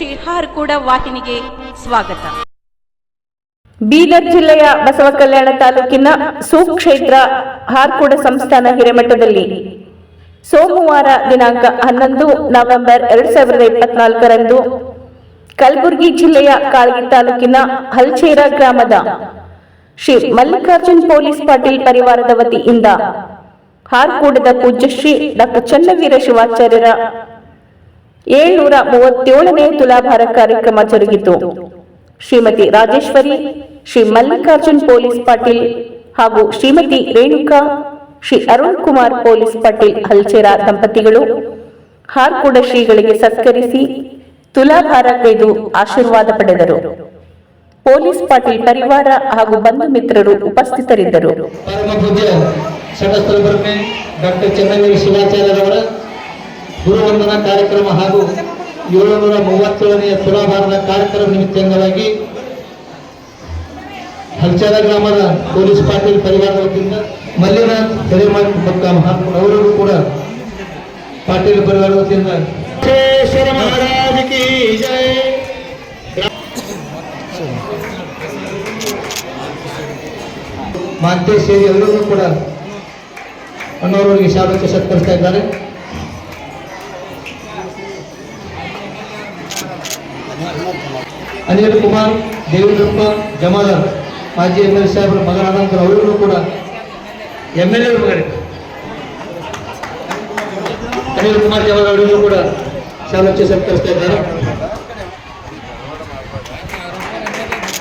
ಶ್ರೀ ಕೂಡ ವಾಹಿನಿಗೆ ಸ್ವಾಗತ. ಬೀದರ್ ಜಿಲ್ಲೆಯ ಬಸವ ಕಲ್ಯಾಣ ತಾಲೂಕಿನ ಸುಕ್ಷೇತ್ರ ಹಾರ್ಕೂಡ ಸಂಸ್ಥಾನ ಹಿರೇಮಠದಲ್ಲಿ ಸೋಮವಾರ ದಿನಾಂಕ ಹನ್ನೊಂದು ನವೆಂಬರ್ ಎರಡ್ ಸಾವಿರದ ಇಪ್ಪತ್ನಾಲ್ಕರಂದು ಕಲಬುರಗಿ ಜಿಲ್ಲೆಯ ಕಾಳಗಿ ತಾಲೂಕಿನ ಹಲ್ಚೇರ ಗ್ರಾಮದ ಶ್ರೀ ಮಲ್ಲಿಕಾರ್ಜುನ್ ಪೊಲೀಸ್ ಪಾಟೀಲ್ ಪರಿವಾರದ ವತಿಯಿಂದ ಹಾರ್ಕೂಡದ ಪೂಜ್ಯಶ್ರೀ ಡಾಕ್ಟರ್ ಚನ್ನವೀರ ಶಿವಾಚಾರ್ಯರ ಏಳ್ನೂರ ಮೂವತ್ತೇಳನೇ ತುಲಾಭಾರ ಕಾರ್ಯಕ್ರಮ ಜರುಗಿತು. ಶ್ರೀಮತಿ ರಾಜೇಶ್ವರಿ, ಶ್ರೀ ಮಲ್ಲಿಕಾರ್ಜುನ್ ಪೊಲೀಸ್ ಪಾಟೀಲ್ ಹಾಗೂ ಶ್ರೀಮತಿ ರೇಣುಕಾ, ಶ್ರೀ ಅರುಣ್ ಕುಮಾರ್ ಪೊಲೀಸ್ ಪಾಟೀಲ್ ಹಲ್ಚೇರ ದಂಪತಿಗಳು ಹಾರ್ಕೂಡ ಶ್ರೀಗಳಿಗೆ ಸತ್ಕರಿಸಿ ತುಲಾಭಾರ ಕೈದು ಆಶೀರ್ವಾದ ಪಡೆದರು. ಪೊಲೀಸ್ ಪಾಟೀಲ್ ಪರಿವಾರ ಹಾಗೂ ಬಂಧು ಮಿತ್ರರು ಉಪಸ್ಥಿತರಿದ್ದರು. ಡಾಕ್ಟರ್ ಗುರುವಂದನಾ ಕಾರ್ಯಕ್ರಮ ಹಾಗೂ ಏಳುನೂರ ಮೂವತ್ತೇಳನೆಯ ತುಲಾಭಾರದ ಕಾರ್ಯಕ್ರಮ ನಿಮಿತ್ತಂಗವಾಗಿ ಹಲ್ಚಾರ ಗ್ರಾಮದ ಪೊಲೀಸ್ ಪಾಟೀಲ್ ಪರಿವಾರದ ವತಿಯಿಂದ ಮಲ್ಲಿನಾಥ್ ಹಿರೇಮಠ್ ಬಕ್ಕಾಂ ಮಹಾತ್ಮ ಅವರಿಗೂ ಕೂಡ ಪಾಟೀಲ್ ಪರಿವಾರದ ವತಿಯಿಂದ ಮಾತೆ ಸೇರಿ ಅವರಿಗೂ ಕೂಡ ಅಣ್ಣವರವರಿಗೆ ಶಾಲಕ್ಕೆ ಸತ್ಕರಿಸ್ತಾ ಇದ್ದಾರೆ. ಅನಿಲ್ ಕುಮಾರ್ ದೇವೇಂದ್ರಪ್ಪ ಜಮಾದಾರ್ ಮಾಜಿ ಎಮ್ ಎಲ್ ಸಾಹೇಬರ ಮಗನಾದ ನಂತರ ಅವರಿಗೂ ಕೂಡ ಎಮ್ ಎಲ್ ಎ ಮಗನೇ ಅನಿಲ್ ಕುಮಾರ್ ಜಮಾದಾರ್ ಅವರಿಗೂ ಕೂಡ ಶಾಲಕ್ಕೆ ಸತ್ಕರಿಸ್ತಾ ಇದ್ದಾರೆ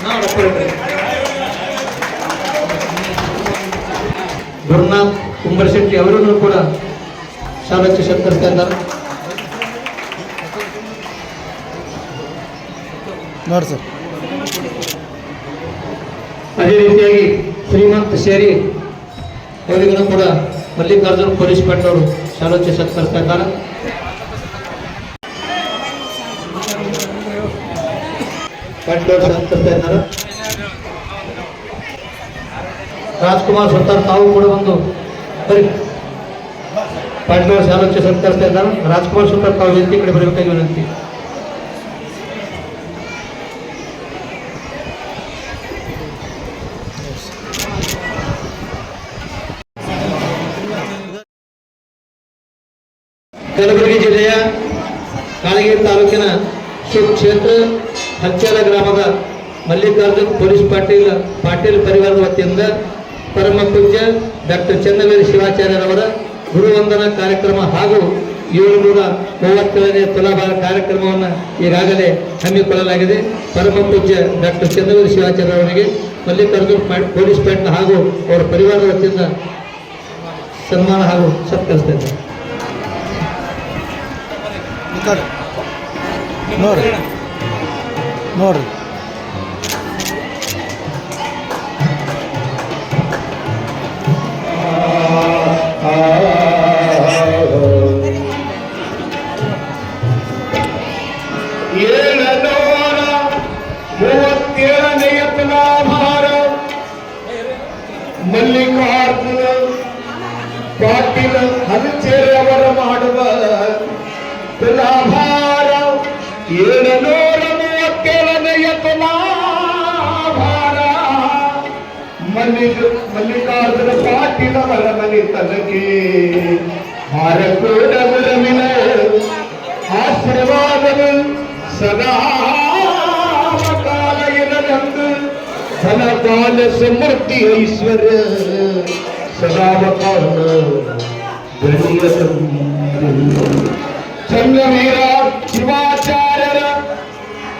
ಹಾ, ಒಬ್ಬರೇ. ಗುರುನಾಥ್ ಕುಂಬರಶೆಟ್ಟಿ ಅವರನ್ನು ಕೂಡ ಶಾಲಕ್ಕೆ ಸತ್ಕರಿಸ್ತಾ ಇದ್ದಾರೆ ನೋಡಿ ಸರ್ ಅದೇ ರೀತಿಯಾಗಿ ಶ್ರೀಮಂತ್ ಸೇರಿ ಅವರಿಗೂ ಕೂಡ ಮಲ್ಲಿಕಾರ್ಜುನ್ ಪೊಲೀಸ್ ಪಟ್ಟವರು ಶಾಲಕ್ಕೆ ಸತ್ಕರಿಸ್ತಾ ಇದ್ದಾರೆ ಪಟ್ಟವರು ಸತ್ಕರಿಸ್ತಾ ಇದ್ದಾರೆ ರಾಜ್ಕುಮಾರ್ ಸುತ್ತಾರ್ ತಾವು ಕೂಡ ಒಂದು ಬರೀ ಪಾಟೀಲ್ ಶಾಲಕ್ಕೆ ಸತ್ಕರಿಸ್ತಾ ಇದ್ದಾರೆ ರಾಜ್ಕುಮಾರ್ ಸುತ್ತಾರ್ ತಾವು ವೇದಿಕೆ ಕಡೆ ಬರಬೇಕಾಗಿ ವಿನಂತಿ ಕಲಬುರಗಿ ಜಿಲ್ಲೆಯ ಕಾಳಗಿರಿ ತಾಲೂಕಿನ ಕ್ಷೇತ್ರ ಹಂಚಾಲ ಗ್ರಾಮದ ಮಲ್ಲಿಕಾರ್ಜುನ್ ಪೊಲೀಸ್ ಪಾಟೀಲ್ ಪಾಟೀಲ್ ಪರಿವಾರದ ವತಿಯಿಂದ ಪರಮ ಪೂಜ್ಯ ಡಾಕ್ಟರ್ ಚನ್ನವೀರ ಶಿವಾಚಾರ್ಯರವರ ಗುರುವಂದನಾ ಕಾರ್ಯಕ್ರಮ ಹಾಗೂ ಏಳುನೂರ ಮೂವತ್ತೇಳನೇ ತುಲಾಭಾರ ಕಾರ್ಯಕ್ರಮವನ್ನು ಈಗಾಗಲೇ ಹಮ್ಮಿಕೊಳ್ಳಲಾಗಿದೆ. ಪರಮ ಪೂಜ್ಯ ಡಾಕ್ಟರ್ ಚನ್ನವೀರ ಶಿವಾಚಾರ್ಯರವರಿಗೆ ಮಲ್ಲಿಕಾರ್ಜುನ್ ಪಾ- ಪೊಲೀಸ್ ಪಾಟೀಲ್ ಹಾಗೂ ಅವರ ಪರಿವಾರದ ವತಿಯಿಂದ ಸನ್ಮಾನ ಹಾಗೂ ಸತ್ಕರಿಸ್ತಾ ಇದ್ದಾರೆ ನೋಡ್ರಿ. ನೋಡ್ರಿ. ಏಳನೂರ ಮೂವತ್ತೇಳನೆಯ ತುಲಾಭಾರ ಮಲ್ಲಿಕ ಮಲ್ಲಿಕಾರ್ಜುನ ಪಾಟೀಲವರ ಮನೆ ತನಗೆ ಭಾರತೋಡ ವಿರಮಿನ ಆಶೀರ್ವಾದವು ಸದಾ ಕಾಲ ಇರಲೆಂದು ಧನಕಾಲ ಸಮೃದ್ಧಿ ಐಶ್ವರ್ಯ ಸದಾವಕಾಲ ಚಂದ್ರವೀರ ಶಿವಾಚಾರ್ಯರ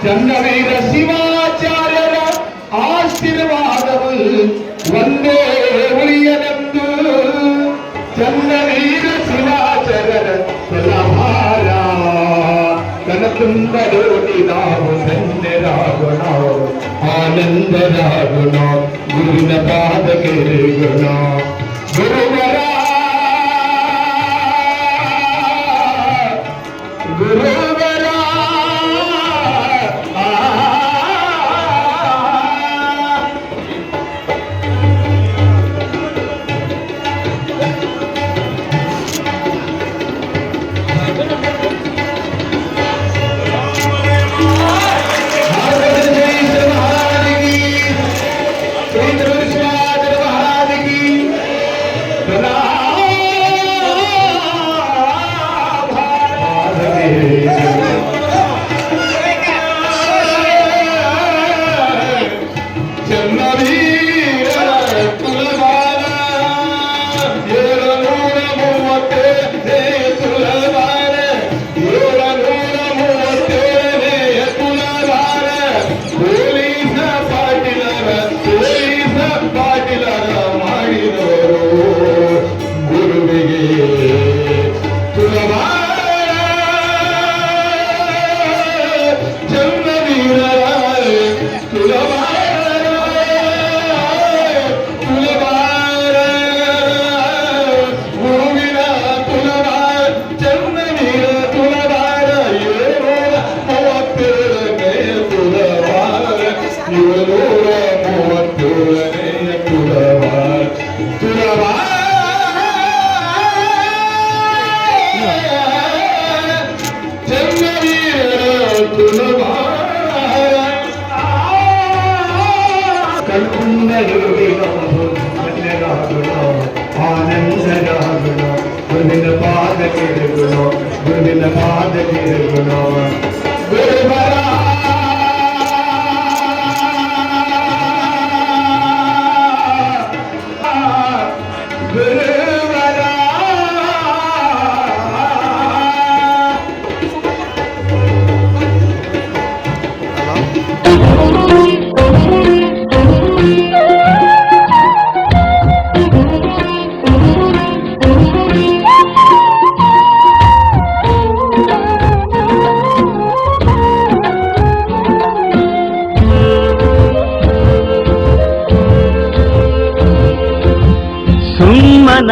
ಚಂದ್ರವೀರ ಶಿವಾಚಾರ್ಯರ ಆಶೀರ್ವಾದವು ಒಂದೇ ಉಳಿಯಲೆಂದು ಚಂದ್ರವೀರ ಶಿವಾಚಾರ್ಯರ ಸಲಹಾರ ಕನಕುಂದರೋಟಿ ನಾವು ಧನ್ಯರಾಗೋಣ ಆನಂದರಾಗೋಣ ಗುರುವಿನ ಪಾದಕ್ಕೆ ಗುಣ பாத கேடுகிறோம் பாத கேடுகிறோம்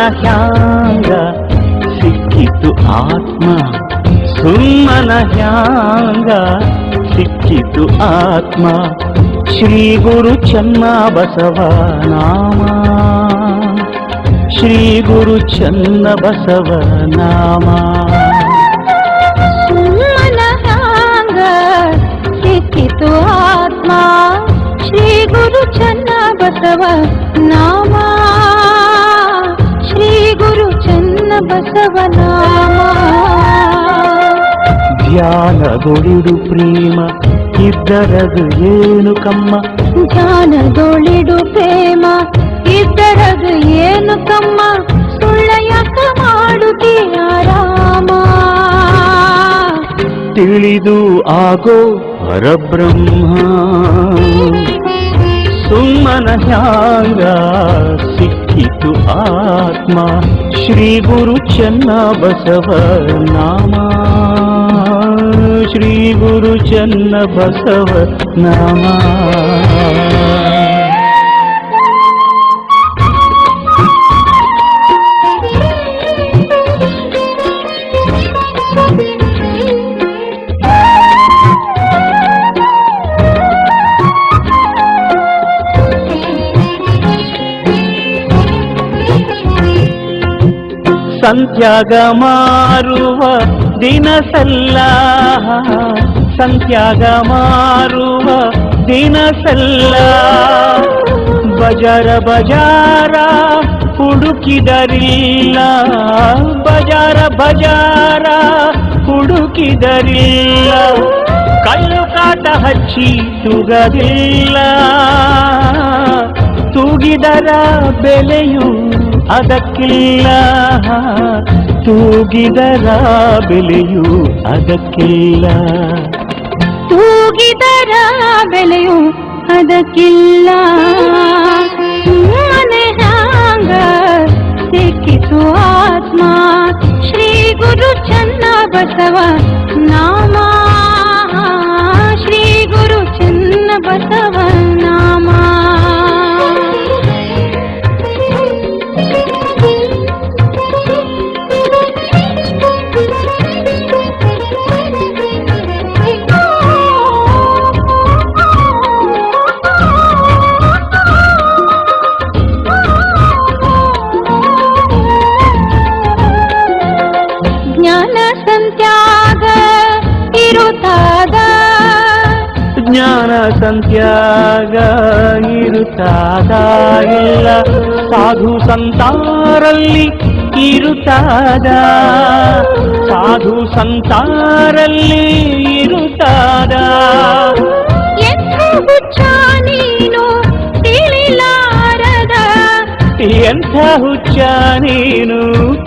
ಹ್ಯಾಂಗ ಸಿಕ್ಕಿತು ಆತ್ಮ ಸುಮ್ಮನ ಹ್ಯಾಂಗ ಸಿಕ್ಕಿತು ಆತ್ಮ ಶ್ರೀ ಗುರು ಚನ್ನ ಬಸವ ನಾಮ ಶ್ರೀ ಗುರು ಚನ್ನ ಬಸವ ನಾಮ ಸುಮ್ಮನ ಹ್ಯಾಂಗ ಸಿಕ್ಕಿತು ಆತ್ಮ ಶ್ರೀ ಗುರು ಚನ್ನ ಬಸವ ನಾಮ ಚನ್ನ ಧ್ಯಾನ ನಾಮ ಧ್ಯಾನದೊಳಿಡು ಪ್ರೇಮ ಇದ್ದರದು ಏನು ಕಮ್ಮ? ಧ್ಯಾನದೊಳಿಡು ಪ್ರೇಮ ಇದ್ದರದು ಏನು ಕಮ್ಮ? ಸುಳ್ಳಯಕ ಮಾಡುತ್ತೀಯ ಮಾಡುತ್ತೀ ಆರಾಮ ತಿಳಿದು ಆಗೋ ಪರಬ್ರಹ್ಮ. ಸುಮ್ಮನ ಹ್ಯಾಂಗ ಸಿಕ್ಕಿತು ಆತ್ಮ ಶ್ರೀ ಗುರು ಚನ್ನ ಬಸವ ನಾಮ ಶ್ರೀ ಗುರು ಚನ್ನ ಬಸವ ನಾಮ ಸಂತ್ಯಾಗ ಮಾರುವ ದಿನಸಲ್ಲ. ಸಂತ್ಯಾಗ ಮಾರುವ ದಿನಸಲ್ಲ. ಬಜಾರ ಬಜಾರ ಹುಡುಕಿದರಿಲ್ಲ. ಬಜಾರ ಬಜಾರ ಹುಡುಕಿದರಿಲ್ಲ. ಕಲ್ಲು ಕಾಟ ಹಚ್ಚಿ ತುಗದಿಲ್ಲ ತೂಗಿದರ ಬೆಲೆಯು ಅದಕ್ಕಿಲ್ಲ. ತೂಗಿದರ ಬೆಲೆಯು ಅದಕ್ಕಿಲ್ಲ. ತೂಗಿದರ ಬೆಲೆಯು ಅದಕ್ಕಿಲ್ಲ. ಮನೆ ಹ್ಯಾಂಗ? ಸಿಕ್ಕಿತು ಆತ್ಮ. ಶ್ರೀ ಗುರು ಚನ್ನ ಬಸವ ಸಂತ್ಯಾಗ ಇರುತ್ತಾದ ಇಲ್ಲ ಸಾಧು ಸಂತಾರಲ್ಲಿ ಇರುತ್ತಾದ. ಸಾಧು ಸಂತಾರಲ್ಲಿ ಇರುತ್ತಾದ. ಎಂಥ ಹುಚ್ಚ ನೀನು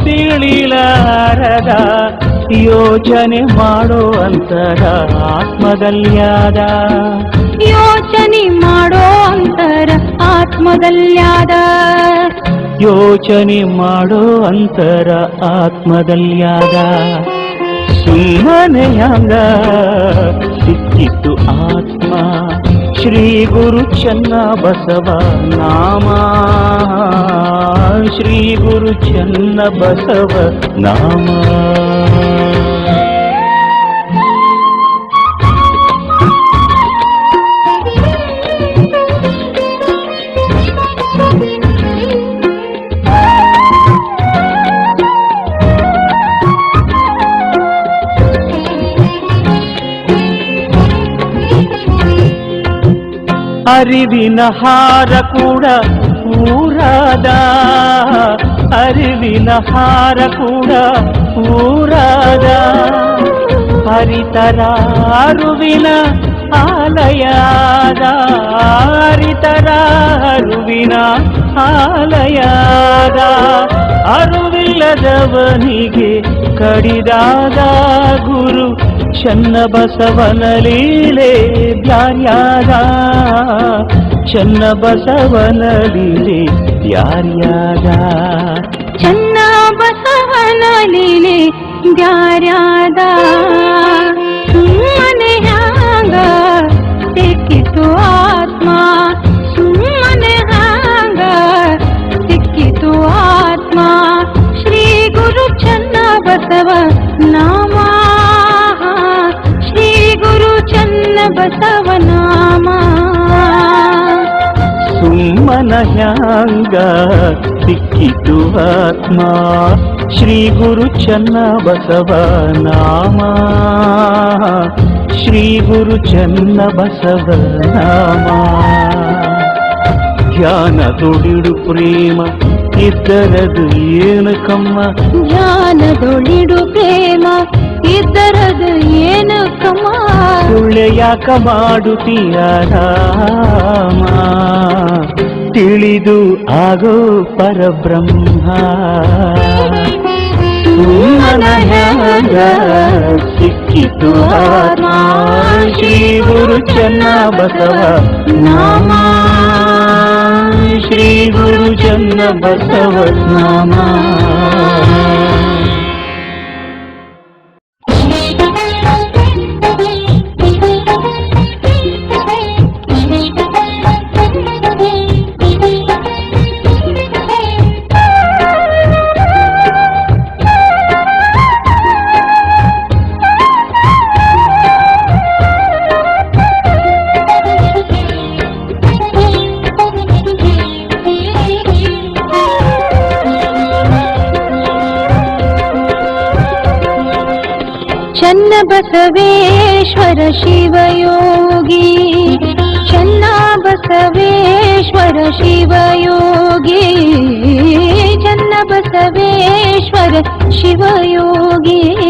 ತಿಳಿಲಾರದ? ಯೋಚನೆ ಮಾಡೋ ಅಂತರ ಆತ್ಮದಲ್ಯಾದ ಯೋಚನೆ ಮಾಡೋ ಅಂತರ ಆತ್ಮದಲ್ಯಾದ. ಯೋಚನೆ ಮಾಡೋ ಅಂತರ ಆತ್ಮದಲ್ಯಾದ. ಸುಮ್ಮನೆಯಾದ ಸಿಕ್ಕಿತ್ತು ಆತ್ಮ. ಶ್ರೀ ಗುರು ಚನ್ನ ಬಸವ ನಾಮ. ಶ್ರೀ ಗುರು ಚನ್ನ ಬಸವ ನಾಮ. ಅರಿವಿನ ಹಾರ ಕೂಡ ಊರಾದ ಅರಿವಿನ ಹಾರ ಕೂಡ ಊರಾದ ಹರಿತರ ಅರುವಿನ ಆಲಯಾದ ಹರಿತರ ಅರುವಿನ ಆಲಯಾದ ಅರುವಿಲ್ಲದವನಿಗೆ ಕಡಿದಾದ ಗುರು ಚನ್ನ ಬಸವನ ಲೀಲೆ ಯಾರ್ಯಾದ ಚನ್ನ ಬಸವನ ಲೀಲೆ ಯಾರ್ಯಾದ ಚನ್ನ ಬಸವನ ಲೀಲೆ ದ್ಯಾರ್ಯಾದ ಸುಮ್ಮನೆ ಹ್ಯಾಂಗ ಸಿಕ್ಕಿತು ಆತ್ಮ ಸುಮ್ಮನೆ ಹ್ಯಾಂಗ ಸಿಕ್ಕಿತು ಆತ್ಮ ಸುಮ್ಮನ ಹ್ಯಾಂಗ ಸಿಕ್ಕಿತು ಆತ್ಮ ಶ್ರೀ ಗುರು ಚನ್ನ ಬಸವ ನಾಮ ಶ್ರೀ ಗುರು ಚನ್ನ ಬಸವ ನಾಮ ಧ್ಯಾನದೊಡಿಡು ಪ್ರೇಮ ಇದ್ದರದು ಏನು ಕಮ್ಮ ಧ್ಯಾನದೊಳಿಡು ಪ್ರೇಮ ಇದ್ದರದು ಏನು ಕಮ ಸುಳ್ಳೆ ಯಾಕ ಮಾಡುತ್ತೀಯ ರಾಮ ತಿಳಿದು ಆಗೋ ಪರಬ್ರಹ್ಮ. ಮನಯಾಗ ಸಿಕ್ಕಿತು ಆತ್ಮ. ಶ್ರೀ ಗುರು ಚನ್ನ ಬಸವ ನಾಮ. ಶ್ರೀ ಗುರು ಚನ್ನ ಬಸವ ನಾಮ. बसवेश्वर शिवयोगी। चन्न बसवेश्वर शिवयोगी। चन्न बसवेश्वर शिवयोगी।